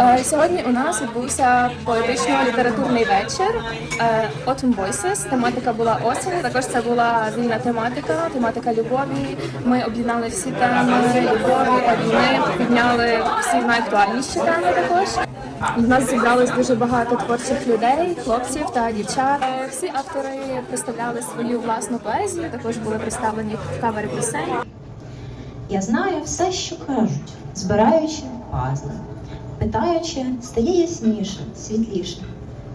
Е, Сьогодні у нас відбувся поетично-літературний вечір е, Autumn Voices. Тематика була осінь. Також це була вільна тематика, тематика любові. Ми об'єднали всі теми любові, війни, підняли всі найактуальніші теми також. В нас зібралось дуже багато творчих людей, хлопців та дівчат. Всі автори представляли свою власну поезію. Також були представлені кавери пісень. Я знаю все, що кажуть, збираючи пазли, питаючи, стає ясніше, світліше.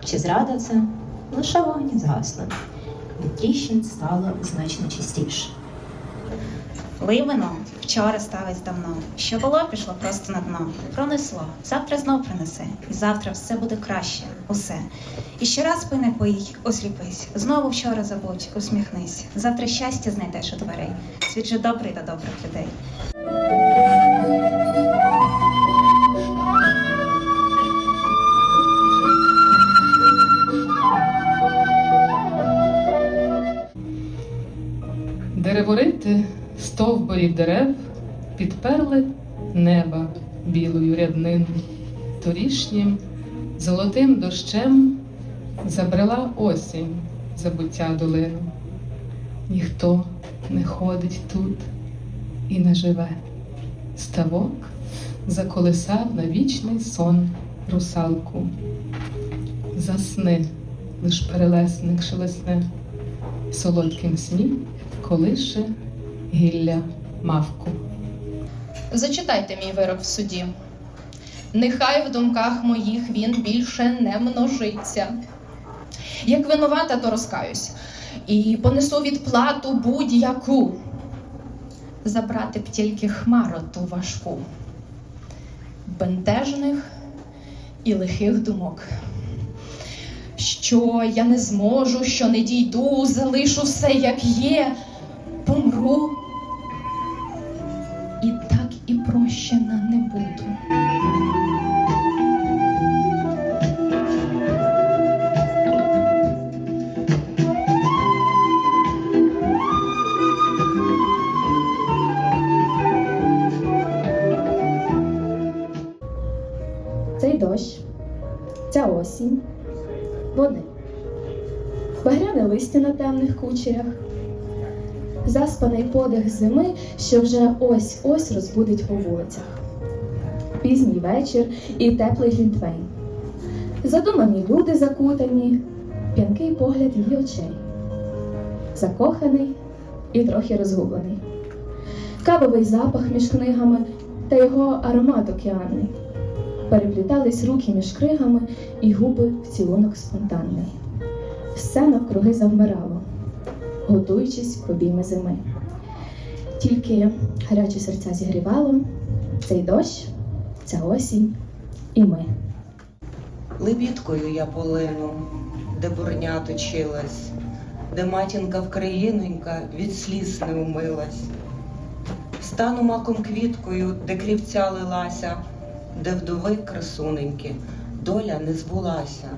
Чи зрада це лише вогні згасли, від тріщин стало значно чистіше. Ливино вчора сталось давно. Що було, пішло просто на дно. Пронесло. Завтра знов принесе. І завтра все буде краще. Усе. І ще раз пий осліпись. Знову вчора забудь, усміхнись. Завтра щастя знайдеш у дверей. Світ же добрий до добрих людей. Дереворити стовбурів дерев підперли неба білою ряднину. Торішнім золотим дощем забрела осінь забуття долину. Ніхто не ходить тут і не живе. Ставок заколисав на вічний сон русалку. Засни, лиш перелесник шелесне, солодким сні колише гілля мавку. Зачитайте мій вирок в суді. Нехай в думках моїх він більше не множиться. Як винувата, то розкаюсь, і понесу відплату будь-яку. Забрати б тільки хмару ту важку, бентежних і лихих думок. Що я не зможу, що не дійду, залишу все як є, помру і так і прощена не буду. Цей дощ, ця осінь, вони. Багряне листя на темних кучерях, заспаний подих зими, що вже ось-ось розбудить по вулицях. Пізній вечір і теплий глінтвейн. Задумані люди закутані, п'янкий погляд її очей. Закоханий і трохи розгублений. Кавовий запах між книгами та його аромат океанний. Переплітались руки між кригами і губи в цілунок спонтанний. Все навкруги завмирало, готуючись в обійми зими. Тільки гарячі серця зігрівало цей дощ, ця осінь і ми. Лебідкою я полину, де бурня точилась, де матінка вкраїнонька від сліз не умилась. Стану маком квіткою, де крівця лилася, де вдови красуненьки, доля не збулася.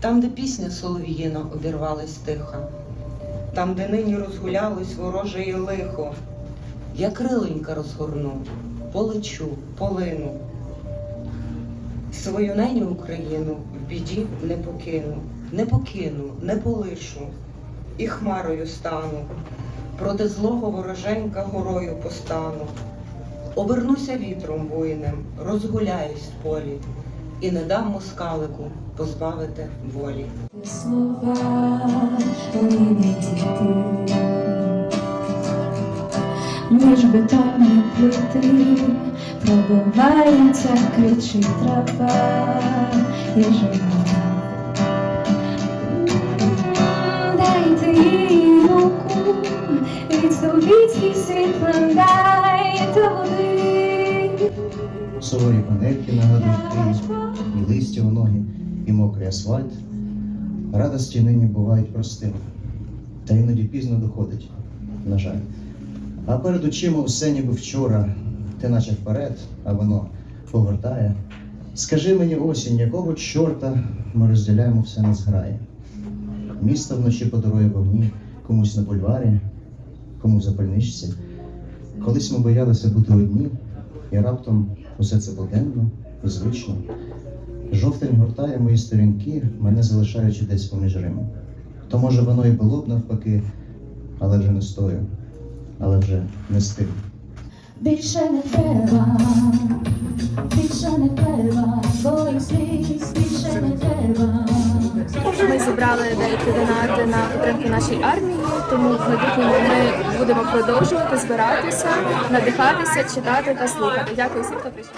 Там, де пісня солов'їна обірвалась тихо, там, де нині розгулялось вороже і лихо, я крилонька розгорну, полечу, полину. Свою неню Україну в біді не покину, не покину, не полишу, і хмарою стану, проти злого вороженька горою постану. Обернуся вітром буйним, розгуляюсь в полі, і не дам москалику позбавити волі. Слова вони не діти, між бетонні плити пробивається кричить трава і жива. Дайте їй руку, від совітських світлин дайте води. Сурові панельки і мокрий асфальт. Радості нині бувають простими, та іноді пізно доходить, на жаль. А перед очима все ніби вчора, ти наче вперед, а воно повертає. Скажи мені осінь, якого чорта ми розділяємо все на зграї? Місто вночі подарує вогні комусь на бульварі, кому в запальничці. Колись ми боялися бути одні, і раптом усе це буденно, звично. Жовтень гортає мої сторінки, мене залишаючи десь поміж Римом. То може воно і було б навпаки, але вже не стою, але вже не з тим. Більше не треба, більше не треба, твоїх сліз, більше не треба. Ми зібрали деякі донати на підтримку нашій армії, тому в майбутньому ми будемо продовжувати збиратися, надихатися, читати та слухати. Дякую всім, хто прийшов.